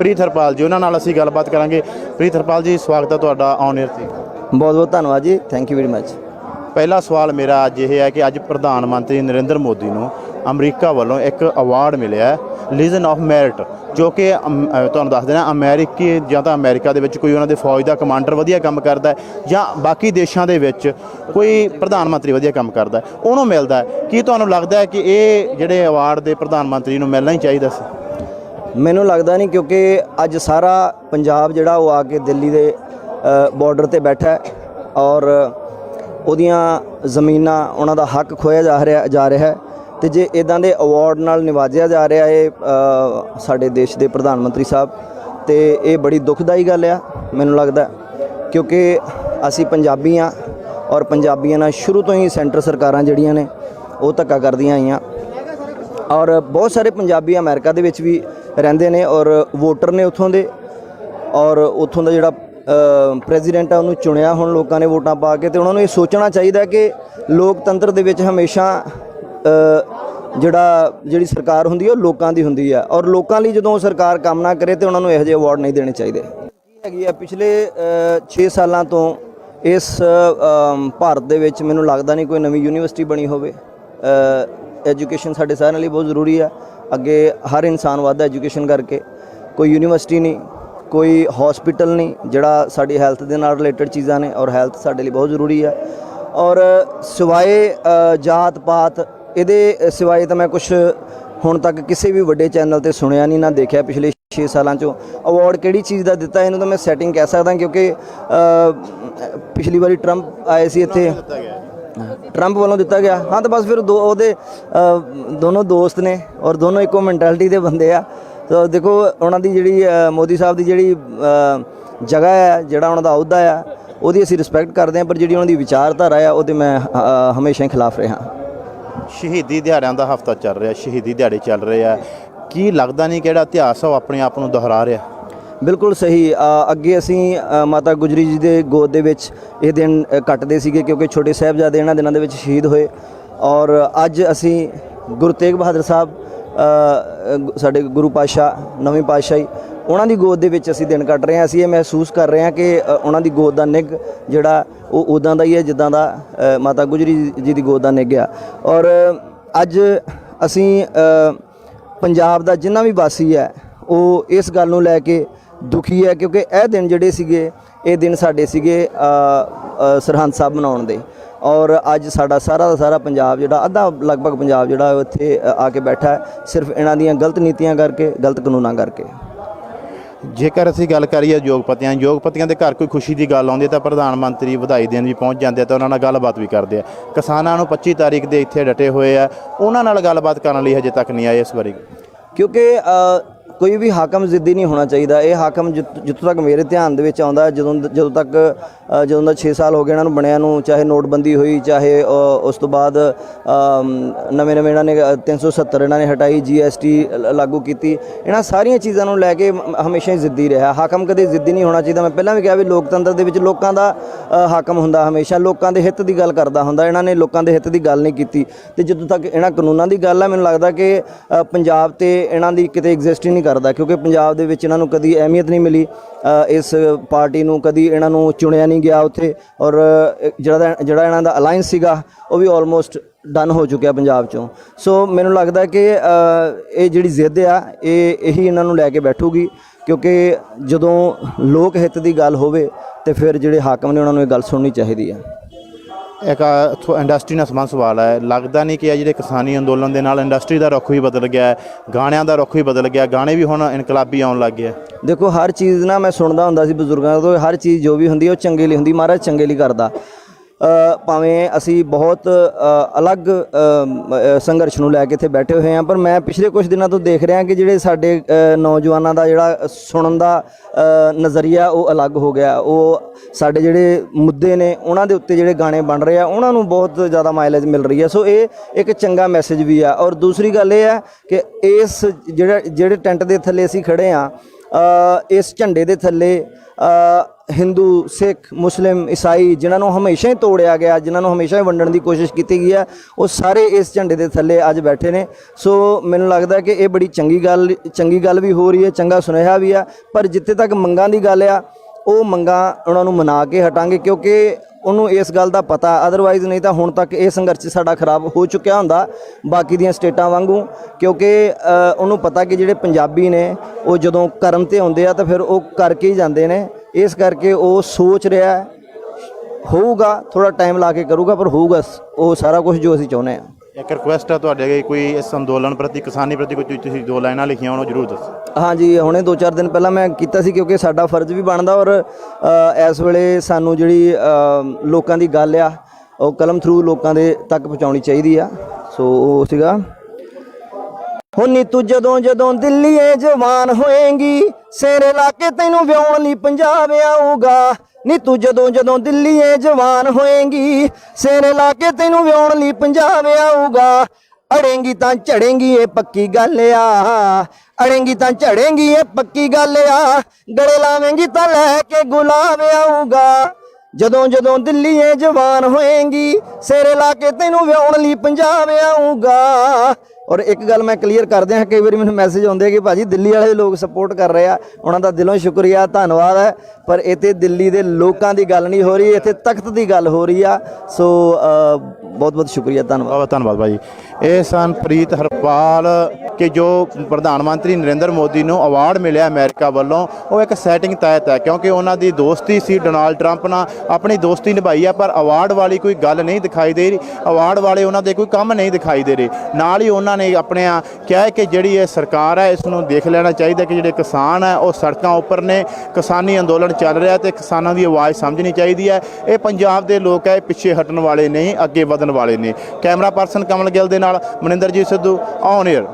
ਪ੍ਰੀਤ ਹਰਪਾਲ ਜੀ ਉਹਨਾਂ ਨਾਲ ਅਸੀਂ ਗੱਲਬਾਤ ਕਰਾਂਗੇ। ਪ੍ਰੀਤ ਹਰਪਾਲ ਜੀ ਸਵਾਗਤ ਹੈ ਤੁਹਾਡਾ ਔਨ 에ਅਰ ਤੇ। ਬਹੁਤ ਬਹੁਤ ਧੰਨਵਾਦ ਜੀ ਥੈਂਕ ਯੂ ਵੈਰੀ ਮੱਚ ਪਹਿਲਾ ਸਵਾਲ ਮੇਰਾ ਅੱਜ ਇਹ ਹੈ ਕਿ ਅੱਜ ਪ੍ਰਧਾਨ ਮੰਤਰੀ ਨਰਿੰਦਰ ਮੋਦੀ ਨੂੰ ਅਮਰੀਕਾ ਵੱਲੋਂ ਇੱਕ ਅਵਾਰਡ ਮਿਲਿਆ ਹੈ ਲੀਜਨ ਆਫ ਮੈਰਿਟ ਜੋ ਕਿ ਤੁਹਾਨੂੰ ਦੱਸ ਦੇਣਾ ਅਮਰੀਕੀ ਜਾਂ ਤਾਂ ਅਮਰੀਕਾ ਦੇ ਵਿੱਚ ਕੋਈ ਉਹਨਾਂ ਦੇ ਫੌਜ ਦਾ ਕਮਾਂਡਰ ਵਧੀਆ ਕੰਮ ਕਰਦਾ ਹੈ ਜਾਂ ਬਾਕੀ ਦੇਸ਼ਾਂ ਦੇ ਵਿੱਚ ਕੋਈ ਪ੍ਰਧਾਨ ਮੰਤਰੀ ਵਧੀਆ ਕੰਮ ਕਰਦਾ ਹੈ ਉਹਨੂੰ ਮਿਲਦਾ ਹੈ। ਕੀ ਤੁਹਾਨੂੰ ਲੱਗਦਾ ਹੈ ਕਿ ਇਹ ਜਿਹੜੇ ਅਵਾਰਡ ਦੇ ਪ੍ਰਧਾਨ ਮੰਤਰੀ ਨੂੰ ਮਿਲਣਾ ਹੀ ਚਾਹੀਦਾ ਸੀ? ਮੈਨੂੰ ਲੱਗਦਾ ਨਹੀਂ ਕਿਉਂਕਿ ਅੱਜ ਸਾਰਾ ਪੰਜਾਬ ਜਿਹੜਾ ਉਹ ਆ ਕੇ ਦਿੱਲੀ ਦੇ ਬਾਰਡਰ ਤੇ ਬੈਠਾ ਹੈ ਔਰ ਉਹਦੀਆਂ ਜ਼ਮੀਨਾਂ, ਉਹਨਾਂ ਦਾ ਹੱਕ ਖੋਇਆ ਜਾ ਰਿਹਾ ਜਾ ਰਿਹਾ ਹੈ ਤੇ ਜੇ ਇਦਾਂ ਦੇ ਅਵਾਰਡ ਨਾਲ ਨਿਵਾਜਿਆ ਜਾ ਰਿਹਾ ਹੈ ਸਾਡੇ ਦੇਸ਼ ਦੇ ਪ੍ਰਧਾਨ ਮੰਤਰੀ ਸਾਹਿਬ, ਤੇ ਇਹ ਬੜੀ ਦੁਖਦਾਈ ਗੱਲ ਆ, ਮੈਨੂੰ ਲੱਗਦਾ ਕਿਉਂਕਿ ਅਸੀਂ ਪੰਜਾਬੀ ਆ ਔਰ ਪੰਜਾਬੀਆਂ ਨਾਲ ਸ਼ੁਰੂ ਤੋਂ ਹੀ ਸੈਂਟਰ ਸਰਕਾਰਾਂ ਜਿਹੜੀਆਂ ਨੇ, ਉਹ ਧੱਕਾ ਕਰਦੀਆਂ ਆਈਆਂ। ਔਰ ਬਹੁਤ ਸਾਰੇ ਪੰਜਾਬੀ ਅਮਰੀਕਾ ਦੇ ਵਿੱਚ ਵੀ ਰਹਿੰਦੇ ਨੇ ਔਰ ਵੋਟਰ ਨੇ ਉੱਥੋਂ ਦੇ ਔਰ ਉੱਥੋਂ ਦਾ ਜਿਹੜਾ ਪ੍ਰੈਜ਼ੀਡੈਂਟ ਆ ਉਹਨੂੰ ਚੁਣਿਆ ਹੁਣ ਲੋਕਾਂ ਨੇ ਵੋਟਾਂ ਪਾ ਕੇ ਤੇ ਉਹਨਾਂ ਨੂੰ ਇਹ ਸੋਚਣਾ ਚਾਹੀਦਾ ਕਿ ਲੋਕਤੰਤਰ ਦੇ ਵਿੱਚ ਹਮੇਸ਼ਾ ਜਿਹੜਾ, ਜਿਹੜੀ ਸਰਕਾਰ ਹੁੰਦੀ ਹੈ ਉਹ ਲੋਕਾਂ ਦੀ ਹੁੰਦੀ ਹੈ ਔਰ ਲੋਕਾਂ ਲਈ ਜਦੋਂ ਉਹ ਸਰਕਾਰ ਕੰਮ ਨਾ ਕਰੇ ਤੇ ਉਹਨਾਂ ਨੂੰ ਇਹੋ ਜਿਹੇ ਅਵਾਰਡ ਨਹੀਂ ਦੇਣੇ ਚਾਹੀਦੇ। ਕੀ ਹੈਗੀ ਆ, ਪਿਛਲੇ 6 ਸਾਲਾਂ ਤੋਂ ਇਸ ਭਾਰਤ ਦੇ ਵਿੱਚ ਮੈਨੂੰ ਲੱਗਦਾ ਨਹੀਂ ਕੋਈ ਨਵੀਂ ਯੂਨੀਵਰਸਿਟੀ ਬਣੀ ਹੋਵੇ। ਐਜੂਕੇਸ਼ਨ ਸਾਡੇ ਸਾਰਿਆਂ ਲਈ ਬਹੁਤ ਜ਼ਰੂਰੀ ਆ। ਅੱਗੇ ਹਰ ਇਨਸਾਨ ਵੱਧਦਾ ਐਜੂਕੇਸ਼ਨ ਕਰਕੇ। ਕੋਈ ਯੂਨੀਵਰਸਿਟੀ ਨਹੀਂ, ਕੋਈ ਹਸਪੀਟਲ ਨਹੀਂ, ਜਿਹੜਾ ਸਾਡੀ ਹੈਲਥ ਦੇ ਨਾਲ ਰਿਲੇਟਡ ਚੀਜ਼ਾਂ ਨੇ ਔਰ ਹੈਲਥ ਸਾਡੇ ਲਈ ਬਹੁਤ ਜ਼ਰੂਰੀ ਹੈ। ਔਰ ਸਿਵਾਏ ਜਾਤ ਪਾਤ ਇਹਦੇ ਸਿਵਾਏ ਤਾਂ ਮੈਂ ਕੁਝ ਹੁਣ ਤੱਕ ਕਿਸੇ ਵੀ ਵੱਡੇ ਚੈਨਲ ਤੇ ਸੁਣਿਆ ਨਹੀਂ, ਨਾ ਦੇਖਿਆ ਪਿਛਲੇ 6 ਸਾਲਾਂ ਚੋਂ। ਅਵਾਰਡ ਕਿਹੜੀ ਚੀਜ਼ ਦਾ ਦਿੱਤਾ, ਇਹਨੂੰ ਤਾਂ ਮੈਂ ਸੈਟਿੰਗ ਕਹਿ ਸਕਦਾ ਕਿਉਂਕਿ ਪਿਛਲੀ ਵਾਰੀ ਟਰੰਪ ਆਏ ਸੀ ਇੱਥੇ। ਟਰੰਪ ਵੱਲੋਂ ਦਿੱਤਾ ਗਿਆ। ਹਾਂ, ਤਾਂ ਬਸ ਫਿਰ ਦੋ ਉਹਦੇ ਦੋਨੋਂ ਦੋਸਤ ਨੇ ਔਰ ਦੋਨੋਂ ਇੱਕੋ ਮੈਂਟੈਲਿਟੀ ਦੇ ਬੰਦੇ ਆ। ਤਾਂ ਦੇਖੋ, ਉਹਨਾਂ ਦੀ ਜਿਹੜੀ ਮੋਦੀ ਸਾਹਿਬ ਦੀ ਜਿਹੜੀ ਜਗ੍ਹਾ ਹੈ ਜਿਹੜਾ ਉਹਨਾਂ ਦਾ ਅਹੁਦਾ ਆ, ਉਹਦੀ ਅਸੀਂ ਰਿਸਪੈਕਟ ਕਰਦੇ ਹਾਂ, ਪਰ ਜਿਹੜੀ ਉਹਨਾਂ ਦੀ ਵਿਚਾਰਧਾਰਾ ਆ, ਉਹਦੇ ਮੈਂ ਹਮੇਸ਼ਾ ਹੀ ਖਿਲਾਫ ਰਿਹਾ। ਸ਼ਹੀਦੀ ਦਿਹਾੜਿਆਂ ਦਾ ਹਫਤਾ ਚੱਲ ਰਿਹਾ, ਸ਼ਹੀਦੀ ਦਿਹਾੜੇ ਚੱਲ ਰਹੇ ਆ। ਕੀ ਲੱਗਦਾ ਨਹੀਂ ਕਿਹੜਾ ਇਤਿਹਾਸ ਆ ਉਹ ਆਪਣੇ ਆਪ ਨੂੰ ਦੁਹਰਾ ਰਿਹਾ? ਬਿਲਕੁਲ ਸਹੀ। ਅੱਗੇ ਅਸੀਂ ਮਾਤਾ ਗੁਜਰੀ ਜੀ ਦੇ ਗੋਦ ਦੇ ਵਿੱਚ ਇਹ ਦਿਨ ਕੱਟਦੇ ਸੀਗੇ ਕਿਉਂਕਿ ਛੋਟੇ ਸਾਹਿਬਜ਼ਾਦੇ ਇਹਨਾਂ ਦਿਨਾਂ ਦੇ ਵਿੱਚ ਸ਼ਹੀਦ ਹੋਏ। ਔਰ ਅੱਜ ਅਸੀਂ ਗੁਰੂ ਤੇਗ ਬਹਾਦਰ ਸਾਹਿਬ ਸਾਡੇ ਗੁਰੂ ਪਾਤਸ਼ਾਹ, ਨਵੇਂ ਪਾਤਸ਼ਾਹੀ, ਉਹਨਾਂ ਦੀ ਗੋਦ ਦੇ ਵਿੱਚ ਅਸੀਂ ਦਿਨ ਕੱਟ ਰਹੇ ਹਾਂ। ਅਸੀਂ ਇਹ ਮਹਿਸੂਸ ਕਰ ਰਹੇ ਹਾਂ ਕਿ ਉਹਨਾਂ ਦੀ ਗੋਦ ਦਾ ਨਿੱਘ ਜਿਹੜਾ, ਉਹ ਉਦਾਂ ਦਾ ਹੀ ਹੈ ਜਿੱਦਾਂ ਦਾ ਮਾਤਾ ਗੁਜਰੀ ਜੀ ਦੀ ਗੋਦ ਦਾ ਨਿੱਘ ਆ। ਔਰ ਅੱਜ ਅਸੀਂ ਪੰਜਾਬ ਦਾ ਜਿੰਨਾ ਵੀ ਵਾਸੀ ਹੈ, ਉਹ ਇਸ ਗੱਲ ਨੂੰ ਲੈ ਕੇ ਦੁਖੀ ਹੈ ਕਿਉਂਕਿ ਇਹ ਦਿਨ ਜਿਹੜੇ ਸੀਗੇ ਇਹ ਦਿਨ ਸਾਡੇ ਸੀਗੇ ਸਰਹੰਦ ਸਾਹਿਬ ਮਨਾਉਣ ਦੇ। ਔਰ ਅੱਜ ਸਾਡਾ ਸਾਰਾ ਦਾ ਸਾਰਾ ਪੰਜਾਬ ਜਿਹੜਾ ਅੱਧਾ ਲਗਭਗ ਪੰਜਾਬ ਜਿਹੜਾ ਇੱਥੇ ਆ ਕੇ ਬੈਠਾ ਸਿਰਫ ਇਹਨਾਂ ਦੀਆਂ ਗਲਤ ਨੀਤੀਆਂ ਕਰਕੇ ਗਲਤ ਕਾਨੂੰਨਾਂ ਕਰਕੇ। ਜੇਕਰ ਅਸੀਂ ਗੱਲ ਕਰੀਏ ਯੋਗਪਤੀਆਂ ਯੋਗਪਤੀਆਂ ਦੇ ਘਰ ਕੋਈ ਖੁਸ਼ੀ ਦੀ ਗੱਲ ਆਉਂਦੀ ਹੈ ਤਾਂ ਪ੍ਰਧਾਨ ਮੰਤਰੀ ਵਧਾਈ ਦੇਣ ਵੀ ਪਹੁੰਚ ਜਾਂਦੇ ਆ ਤਾਂ ਉਹਨਾਂ ਨਾਲ ਗੱਲਬਾਤ ਵੀ ਕਰਦੇ ਆ। ਕਿਸਾਨਾਂ ਨੂੰ 25 ਤਾਰੀਖ ਦੇ ਇੱਥੇ ਡਟੇ ਹੋਏ ਆ। ਉਹਨਾਂ ਨਾਲ ਗੱਲਬਾਤ ਕਰਨ ਲਈ ਹਜੇ ਤੱਕ ਨਹੀਂ ਆਏ ਇਸ ਬਾਰੇ ਕਿਉਂਕਿ ਕੋਈ ਵੀ ਹਾਕਮ ਜ਼ਿੱਦੀ ਨਹੀਂ ਹੋਣਾ ਚਾਹੀਦਾ। ਇਹ ਹਾਕਮ ਜਿੱਥ- ਜਿੱਥੋਂ ਤੱਕ ਮੇਰੇ ਧਿਆਨ ਦੇ ਵਿੱਚ ਆਉਂਦਾ ਜਦੋਂ ਜਦੋਂ ਤੱਕ ਜਦੋਂ ਦਾ 6 ਸਾਲ ਹੋ ਗਏ ਇਹਨਾਂ ਨੂੰ ਬਣਿਆ ਨੂੰ ਚਾਹੇ ਨੋਟਬੰਦੀ ਹੋਈ ਚਾਹੇ ਅ, ਉਸ ਤੋਂ ਬਾਅਦ ਨਵੇਂ ਨਵੇਂ ਇਹਨਾਂ ਨੇ ਅ, 370 ਇਹਨਾਂ ਨੇ ਹਟਾਈ ਜੀਐਸਟੀ ਲਾਗੂ ਕੀਤੀ। ਇਹਨਾਂ ਸਾਰੀਆਂ ਚੀਜ਼ਾਂ ਨੂੰ ਲੈ ਕੇ ਹਮੇਸ਼ਾ ਹੀ ਜ਼ਿੱਦੀ ਰਿਹਾ। ਹਾਕਮ ਕਦੇ ਜ਼ਿੱਦੀ ਨਹੀਂ ਹੋਣਾ ਚਾਹੀਦਾ। ਮੈਂ ਪਹਿਲਾਂ ਵੀ ਕਿਹਾ ਵੀ ਲੋਕਤੰਤਰ ਦੇ ਵਿੱਚ ਲੋਕਾਂ ਦਾ ਹਾਕਮ ਹੁੰਦਾ ਹਮੇਸ਼ਾ। ਲੋਕਾਂ ਦੇ ਹਿੱਤ ਦੀ ਗੱਲ ਕਰਦਾ ਹੁੰਦਾ। ਇਹਨਾਂ ਨੇ ਲੋਕਾਂ ਦੇ ਹਿੱਤ ਦੀ ਗੱਲ ਨਹੀਂ ਕੀਤੀ। ਤੇ ਜਦੋਂ ਤੱਕ ਇਹਨਾਂ ਕਾਨੂੰਨਾਂ ਦੀ ਗੱਲ ਹੈ ਮੈਨੂੰ ਲੱਗਦਾ ਕਿ ਪੰਜਾਬ ਤੇ ਇਹਨਾਂ ਦੀ ਕਿਤੇ ਐਗਜ਼ਿਸਟ ਹੀ ਨਹੀਂ ਕਰਦਾ ਕਿਉਂਕਿ ਪੰਜਾਬ ਦੇ ਵਿੱਚ ਇਹਨਾਂ ਨੂੰ ਕਦੀ ਅਹਿਮੀਅਤ ਨਹੀਂ ਮਿਲੀ ਇਸ ਪਾਰਟੀ ਨੂੰ ਕਦੀ ਇਹਨਾਂ ਨੂੰ ਚੁਣਿਆ ਨਹੀਂ ਗਿਆ ਉੱਥੇ ਔਰ ਜਿਹੜਾ ਜਿਹੜਾ ਇਹਨਾਂ ਦਾ ਅਲਾਈਅੰਸ ਸੀਗਾ, ਉਹ ਵੀ ਆਲਮੋਸਟ ਡਨ ਹੋ ਚੁੱਕਿਆ ਪੰਜਾਬ ਚੋਂ। ਸੋ ਮੈਨੂੰ ਲੱਗਦਾ ਕਿ ਇਹ ਜਿਹੜੀ ਜ਼ਿੱਦ ਆ, ਇਹ ਇਹੀ ਇਹਨਾਂ ਨੂੰ ਲੈ ਕੇ ਬੈਠੂਗੀ ਕਿਉਂਕਿ ਜਦੋਂ ਲੋਕ ਹਿੱਤ ਦੀ ਗੱਲ ਹੋਵੇ ਤੇ ਫਿਰ ਜਿਹੜੇ ਹਾਕਮ ਨੇ ਉਹਨਾਂ ਨੂੰ ਇਹ ਗੱਲ ਸੁਣਨੀ ਚਾਹੀਦੀ ਆ। ਇੱਕ ਇੰਡਸਟਰੀ ਨਾਲ ਸੰਬੰਧ ਸਵਾਲ ਹੈ। ਲੱਗਦਾ ਨਹੀਂ ਕਿ ਇਹ ਜਿਹੜੇ ਕਿਸਾਨੀ ਅੰਦੋਲਨ ਦੇ ਨਾਲ ਇੰਡਸਟਰੀ ਦਾ ਰੁਖ ਵੀ ਬਦਲ ਗਿਆ ਹੈ, ਗਾਣਿਆਂ ਦਾ ਰੁਖ ਵੀ ਬਦਲ ਗਿਆ, ਗਾਣੇ ਵੀ ਹੁਣ ਇਨਕਲਾਬੀ ਆਉਣ ਲੱਗ ਗਏ ਦੇਖੋ, ਹਰ ਚੀਜ਼ ਨਾ ਮੈਂ ਸੁਣਦਾ ਹੁੰਦਾ ਸੀ ਬਜ਼ੁਰਗਾਂ ਤੋਂ, ਹਰ ਚੀਜ਼ ਜੋ ਵੀ ਹੁੰਦੀ ਉਹ ਚੰਗੇ ਲਈ ਹੁੰਦੀ, ਮਹਾਰਾਜ ਚੰਗੇ ਲਈ ਕਰਦਾ। ਭਾਵੇਂ ਅਸੀਂ ਬਹੁਤ ਅਲੱਗ ਸੰਘਰਸ਼ ਨੂੰ ਲੈ ਕੇ ਇੱਥੇ ਬੈਠੇ ਹੋਏ ਹਾਂ, ਪਰ ਮੈਂ ਪਿਛਲੇ ਕੁਝ ਦਿਨਾਂ ਤੋਂ ਦੇਖ ਰਿਹਾ ਕਿ ਜਿਹੜੇ ਸਾਡੇ ਨੌਜਵਾਨਾਂ ਦਾ ਜਿਹੜਾ ਸੁਣਨ ਦਾ ਨਜ਼ਰੀਆ ਉਹ ਅਲੱਗ ਹੋ ਗਿਆ। ਉਹ ਸਾਡੇ ਜਿਹੜੇ ਮੁੱਦੇ ਨੇ, ਉਹਨਾਂ ਦੇ ਉੱਤੇ ਜਿਹੜੇ ਗਾਣੇ ਬਣ ਰਹੇ ਆ, ਉਹਨਾਂ ਨੂੰ ਬਹੁਤ ਜ਼ਿਆਦਾ ਮਾਈਲੇਜ ਮਿਲ ਰਹੀ ਹੈ ਸੋ ਇਹ ਇੱਕ ਚੰਗਾ ਮੈਸੇਜ ਵੀ ਆ। ਔਰ ਦੂਸਰੀ ਗੱਲ ਇਹ ਹੈ ਕਿ ਇਸ ਜਿਹੜਾ, ਜਿਹੜੇ ਟੈਂਟ ਦੇ ਥੱਲੇ ਅਸੀਂ ਖੜੇ ਆ ਇਸ ਝੰਡੇ ਦੇ ਥੱਲੇ ਹਿੰਦੂ, ਸਿੱਖ, ਮੁਸਲਿਮ, ਈਸਾਈ ਜਿਨ੍ਹਾਂ ਨੂੰ ਹਮੇਸ਼ਾ ਹੀ ਤੋੜਿਆ ਗਿਆ, ਜਿਨ੍ਹਾਂ ਨੂੰ ਹਮੇਸ਼ਾ ਹੀ ਵੰਡਣ ਦੀ ਕੋਸ਼ਿਸ਼ ਕੀਤੀ ਗਈ ਹੈ, ਉਹ ਸਾਰੇ ਇਸ ਝੰਡੇ ਦੇ ਥੱਲੇ ਅੱਜ ਬੈਠੇ ਨੇ। ਸੋ ਮੈਨੂੰ ਲੱਗਦਾ ਕਿ ਇਹ ਬੜੀ ਚੰਗੀ ਗੱਲ ਚੰਗੀ ਗੱਲ ਵੀ ਹੋ ਰਹੀ ਹੈ, ਚੰਗਾ ਸੁਨੇਹਾ ਵੀ ਆ ਪਰ ਜਿੱਥੇ ਤੱਕ ਮੰਗਾਂ ਦੀ ਗੱਲ ਆ, ਉਹ ਮੰਗਾਂ ਉਹਨਾਂ ਨੂੰ ਮਨਾ ਕੇ ਹਟਾਂਗੇ, ਕਿਉਂਕਿ ਉਹਨੂੰ ਇਸ ਗੱਲ ਦਾ ਪਤਾ ਅਦਰਵਾਈਜ਼ ਨਹੀਂ ਤਾਂ ਹੁਣ ਤੱਕ ਇਹ ਸੰਘਰਸ਼ ਸਾਡਾ ਖਰਾਬ ਹੋ ਚੁੱਕਿਆ ਹੁੰਦਾ, ਬਾਕੀ ਦੀਆਂ ਸਟੇਟਾਂ ਵਾਂਗੂ। ਕਿਉਂਕਿ ਉਹਨੂੰ ਪਤਾ ਕਿ ਜਿਹੜੇ ਪੰਜਾਬੀ ਨੇ, ਉਹ ਜਦੋਂ ਕਰਮ ਤੇ ਆਉਂਦੇ ਆ, ਤਾਂ ਫਿਰ ਉਹ ਕਰਕੇ ਹੀ ਜਾਂਦੇ ਨੇ। ਇਸ ਕਰਕੇ ਉਹ ਸੋਚ ਰਿਹਾ ਹੋਊਗਾ ਥੋੜਾ ਟਾਈਮ ਲਾ ਕੇ ਕਰੂਗਾ ਪਰ ਹੋਊਗਾ ਉਹ ਸਾਰਾ ਕੁਝ ਜੋ ਅਸੀਂ ਚਾਹੁੰਦੇ ਆ ਇੱਕ ਰਿਕੁਐਸਟ ਹੈ ਤੁਹਾਡੇ ਅੱਗੇ ਕੋਈ ਇਸ ਅੰਦੋਲਨ ਪ੍ਰਤੀ ਕਿਸਾਨੀ ਪ੍ਰਤੀ ਕੋਈ ਤੁਸੀਂ ਦੋ ਲਾਈਨਾਂ ਲਿਖੀਆਂ ਹੋਣ ਉਹ ਜ਼ਰੂਰ ਦੱਸੋ। ਹਾਂਜੀ ਹੁਣੇ 2-4 ਦਿਨ ਪਹਿਲਾਂ ਮੈਂ ਕੀਤਾ ਸੀ ਕਿਉਂਕਿ ਸਾਡਾ ਫਰਜ਼ ਵੀ ਬਣਦਾ ਔਰ ਇਸ ਵੇਲੇ ਸਾਨੂੰ ਜਿਹੜੀ ਲੋਕਾਂ ਦੀ ਗੱਲ ਆ ਉਹ ਕਲਮ ਥਰੂ ਲੋਕਾਂ ਦੇ ਤੱਕ ਪਹੁੰਚਾਉਣੀ ਚਾਹੀਦੀ ਆ। ਸੋ ਉਹ ਸੀਗਾ ਹੁਨੀ ਤੂੰ ਜਦੋਂ ਜਦੋਂ ਦਿੱਲੀਏ ਜਵਾਨ ਹੋਏਂਗੀ, ਸੇਰੇ ਲਾ ਕੇ ਤੈਨੂੰ ਵਿਆਉਣ ਲਈ ਪੰਜਾਬ ਆਊਗਾ। ਨੀ ਤੂੰ ਜਦੋਂ ਜਦੋਂ ਦਿੱਲੀਏ ਜਵਾਨ ਹੋਏਂਗੀ, ਸੇਰੇ ਲਾ ਕੇ ਤੈਨੂੰ ਵਿਆਉਣ ਲਈ ਪੰਜਾਬ ਆਊਗਾ। ਅੜੇਂਗੀ ਤਾਂ ਝੜੇਂਗੀ ਇਹ ਪੱਕੀ ਗੱਲ ਆ। ਅੜੇਂਗੀ ਤਾਂ ਝੜੇਂਗੀ ਇਹ ਪੱਕੀ ਗੱਲ ਆ। ਗਲੇ ਲਾਵੇਂਗੀ ਤਾਂ ਲੈ ਕੇ ਗੁਲਾਬ ਆਊਗਾ। ਜਦੋਂ ਜਦੋਂ ਦਿੱਲੀਏ ਜਵਾਨ ਹੋਏਂਗੀ, ਸੇਰੇ ਲਾ ਕੇ ਤੈਨੂੰ ਵਿਆਉਣ ਲਈ ਪੰਜਾਬ ਆਊਗਾ। ਔਰ ਇੱਕ ਗੱਲ ਮੈਂ ਕਲੀਅਰ ਕਰ ਦਿਆਂ ਕਈ ਵਾਰੀ ਮੈਨੂੰ ਮੈਸੇਜ ਆਉਂਦੇ ਆ ਕਿ ਭਾਜੀ ਦਿੱਲੀ ਵਾਲੇ ਲੋਕ ਸਪੋਰਟ ਕਰ ਰਹੇ ਆ, ਉਹਨਾਂ ਦਾ ਦਿਲੋਂ ਸ਼ੁਕਰੀਆ, ਧੰਨਵਾਦ ਹੈ, ਪਰ ਇੱਥੇ ਦਿੱਲੀ ਦੇ ਲੋਕਾਂ ਦੀ ਗੱਲ ਨਹੀਂ ਹੋ ਰਹੀ, ਇੱਥੇ ਤਖਤ ਦੀ ਗੱਲ ਹੋ ਰਹੀ ਆ। ਸੋ ਬਹੁਤ ਬਹੁਤ ਸ਼ੁਕਰੀਆ, ਧੰਨਵਾਦ। ਬਹੁਤ ਬਹੁਤ ਧੰਨਵਾਦ ਭਾਈ ਇਹ ਸਨ ਪ੍ਰੀਤ ਹਰਪਾਲ ਕਿ ਜੋ ਪ੍ਰਧਾਨ ਮੰਤਰੀ ਨਰਿੰਦਰ ਮੋਦੀ ਨੂੰ ਅਵਾਰਡ ਮਿਲਿਆ ਅਮਰੀਕਾ ਵੱਲੋਂ, ਉਹ ਇੱਕ ਸੈਟਿੰਗ ਤਹਿਤ ਹੈ, ਕਿਉਂਕਿ ਉਹਨਾਂ ਦੀ ਦੋਸਤੀ ਸੀ ਡੋਨਾਲਡ ਟਰੰਪ ਨਾਲ, ਆਪਣੀ ਦੋਸਤੀ ਨਿਭਾਈ ਆ, ਪਰ ਅਵਾਰਡ ਵਾਲੀ ਕੋਈ ਗੱਲ ਨਹੀਂ ਦਿਖਾਈ ਦੇ ਰਹੀ ਅਵਾਰਡ ਵਾਲੇ ਉਹਨਾਂ ਦੇ ਕੋਈ ਕੰਮ ਨਹੀਂ ਦਿਖਾਈ ਦੇ ਰਹੇ। ਨਾਲ ਹੀ ਉਹਨਾਂ ਨੇ ਆਪਣੇ ਆ ਕਿਹਾ ਕਿ ਜਿਹੜੀ ਇਹ ਸਰਕਾਰ ਹੈ ਇਸ ਨੂੰ ਦੇਖ ਲੈਣਾ ਚਾਹੀਦਾ ਕਿ ਜਿਹੜੇ ਕਿਸਾਨ ਹੈ, ਉਹ ਸੜਕਾਂ ਉੱਪਰ ਨੇ। ਕਿਸਾਨੀ ਅੰਦੋਲਨ ਚੱਲ ਰਿਹਾ ਤੇ ਕਿਸਾਨਾਂ ਦੀ ਆਵਾਜ਼ ਸਮਝਣੀ ਚਾਹੀਦੀ ਹੈ। ਇਹ ਪੰਜਾਬ ਦੇ ਲੋਕ ਹੈ ਪਿੱਛੇ ਹਟਣ ਵਾਲੇ ਨਹੀਂ, ਅੱਗੇ ਵਧਣ ਵਾਲੇ ਨੇ। ਕੈਮਰਾ ਪਰਸਨ ਕਮਲ ਗਿੱਲ ਦੇ ਨਾਲ ਮਨਿੰਦਰਜੀਤ ਸਿੱਧੂ, ਔਨ 에ਅਰ